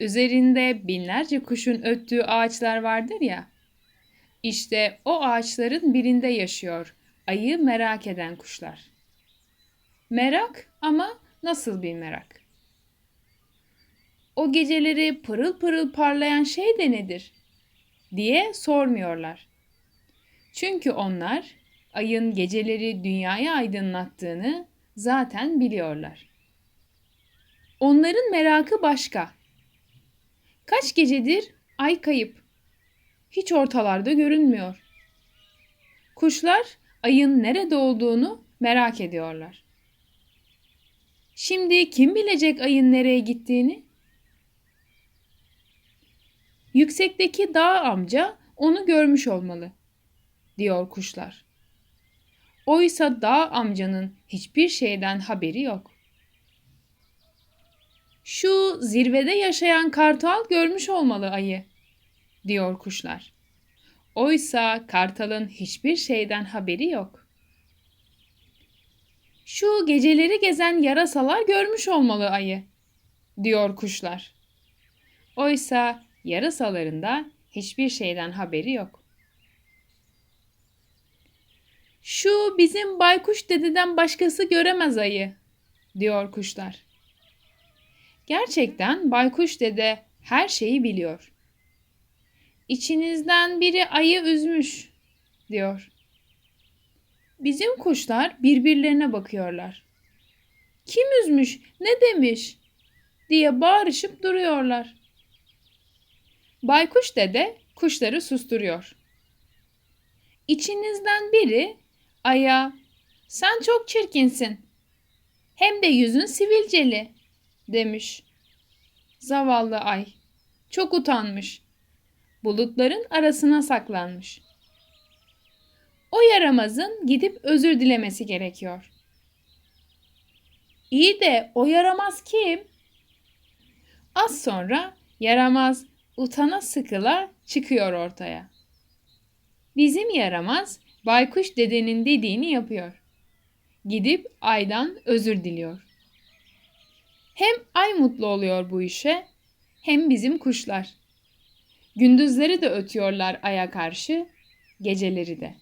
üzerinde binlerce kuşun öttüğü ağaçlar vardır ya. İşte o ağaçların birinde yaşıyor ayı merak eden kuşlar. Merak ama nasıl bir merak? O geceleri pırıl pırıl parlayan şey de nedir? diye sormuyorlar. Çünkü onlar ayın geceleri dünyayı aydınlattığını zaten biliyorlar. Onların merakı başka. Kaç gecedir ay kayıp. Hiç ortalarda görünmüyor. Kuşlar ayın nerede olduğunu merak ediyorlar. Şimdi kim bilecek ayın nereye gittiğini? Yüksekteki dağ amca onu görmüş olmalı, diyor kuşlar. Oysa dağ amcanın hiçbir şeyden haberi yok. Şu zirvede yaşayan kartal görmüş olmalı ayı, diyor kuşlar. Oysa kartalın hiçbir şeyden haberi yok. Şu geceleri gezen yarasalar görmüş olmalı ayı, diyor kuşlar. Oysa yarasalarında hiçbir şeyden haberi yok. Şu bizim baykuş dededen başkası göremez ayı, diyor kuşlar. Gerçekten baykuş dede her şeyi biliyor. İçinizden biri ayı üzmüş, diyor. Bizim kuşlar birbirlerine bakıyorlar. Kim üzmüş, ne demiş diye bağırışıp duruyorlar. Baykuş dede kuşları susturuyor. İçinizden biri aya sen çok çirkinsin. Hem de yüzün sivilceli demiş. Zavallı ay çok utanmış. Bulutların arasına saklanmış. O yaramazın gidip özür dilemesi gerekiyor. İyi de o yaramaz kim? Az sonra yaramaz utana sıkıla çıkıyor ortaya. Bizim yaramaz baykuş dedenin dediğini yapıyor. Gidip aydan özür diliyor. Hem ay mutlu oluyor bu işe hem bizim kuşlar. Gündüzleri de ötüyorlar aya karşı, geceleri de.